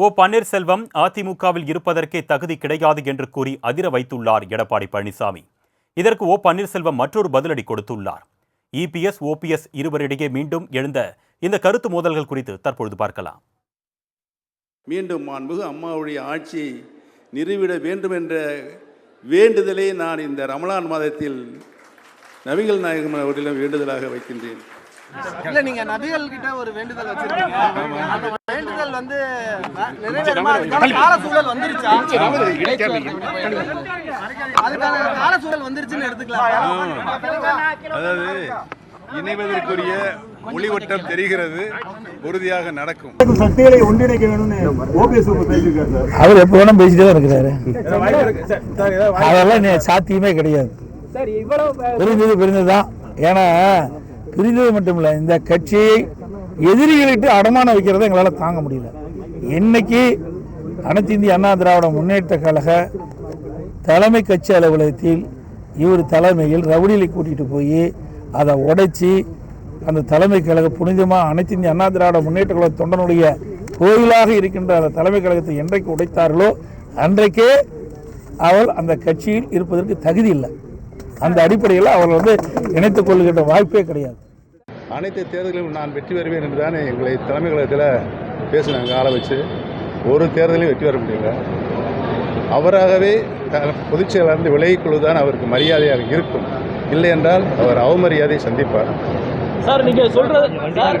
ஓ பன்னீர்செல்வம் அதிமுகவில் இருப்பதற்கே தகுதி கிடையாது என்று கூறி அதிர வைத்துள்ளார் எடப்பாடி பழனிசாமி. இதற்கு ஓ பன்னீர்செல்வம் மற்றொரு பதிலடி கொடுத்துள்ளார். இபிஎஸ் ஓபிஎஸ் இருவரிடையே மீண்டும் எழுந்த இந்த கருத்து மோதல்கள் குறித்து தற்பொழுது பார்க்கலாம். மீண்டும் மாண்புகு அம்மாவுடைய ஆட்சியை நிறுவிட வேண்டும் என்ற வேண்டுதலை நான் இந்த ரமலான் மாதத்தில் நபிகள் நாயகம் அவர்களிடம் வேண்டுதலாக வைக்கின்றேன். இல்ல நீங்க நபிகள் கிட்ட ஒரு வேண்டுதல் வச்சிருக்கீங்க. அந்த வேண்டுதல் வந்து நிறைவேறுமா கால சூழல் வந்துருச்சா? அதுக்கான கால சூழல் வந்துருச்சுன்னு எடுத்துக்கலாம். அதாவது இணைவதற்குரிய ஒளிவட்டம் தெரிகிறது. உறுதியாக நடக்கும். சக்திகளை ஒன்றிணைக்க வேணும்னு ஓபிஎஸ் அவர் எப்போ வேணா பேசிட்டே தான் இருக்கிறாரு. அதெல்லாம் சாத்தியமே கிடையாது. பிரிந்தது பிரிந்ததுதான். ஏன்னா பிரிந்தது மட்டும் இல்லை இந்த கட்சியை எதிரிகளிட்டு அடமானம் வைக்கிறத எங்களால் தாங்க முடியல. இன்னைக்கு அனைத்து இந்திய அண்ணா திராவிட முன்னேற்ற கழக தலைமை கட்சி அலுவலகத்தில் இவர் தலைமையில் ரவுடிகளை கூட்டிகிட்டு போய் அதை உடைச்சி அந்த தலைமை கழக புனிதமாக அனைத்து இந்திய அண்ணா திராவிட முன்னேற்ற கழக தொண்டனுடைய கோயிலாக இருக்கின்ற அந்த தலைமை கழகத்தை என்றைக்கு உடைத்தார்களோ அன்றைக்கே அவள் அந்த கட்சியில் இருப்பதற்கு தகுதி இல்லை. அந்த அடிப்படையில் அவள் வந்து இணைத்துக் கொள்கின்ற வாய்ப்பே கிடையாது. அனைத்து தேர்தலிலும் நான் வெற்றி பெறுவேன் என்று தானே எங்களை தலைமை கழகத்தில் பேசினாங்க ஆள வச்சு. ஒரு தேர்தலையும் வெற்றி பெற முடியல. அவராகவே பொதுச் செயலாளர் விலகிக் கொள்வதுதான் அவருக்கு மரியாதையாக இருக்கும். இல்லை என்றால் அவர் அவமரியாதை சந்திப்பார். சார் நீங்க சொல்றது சார்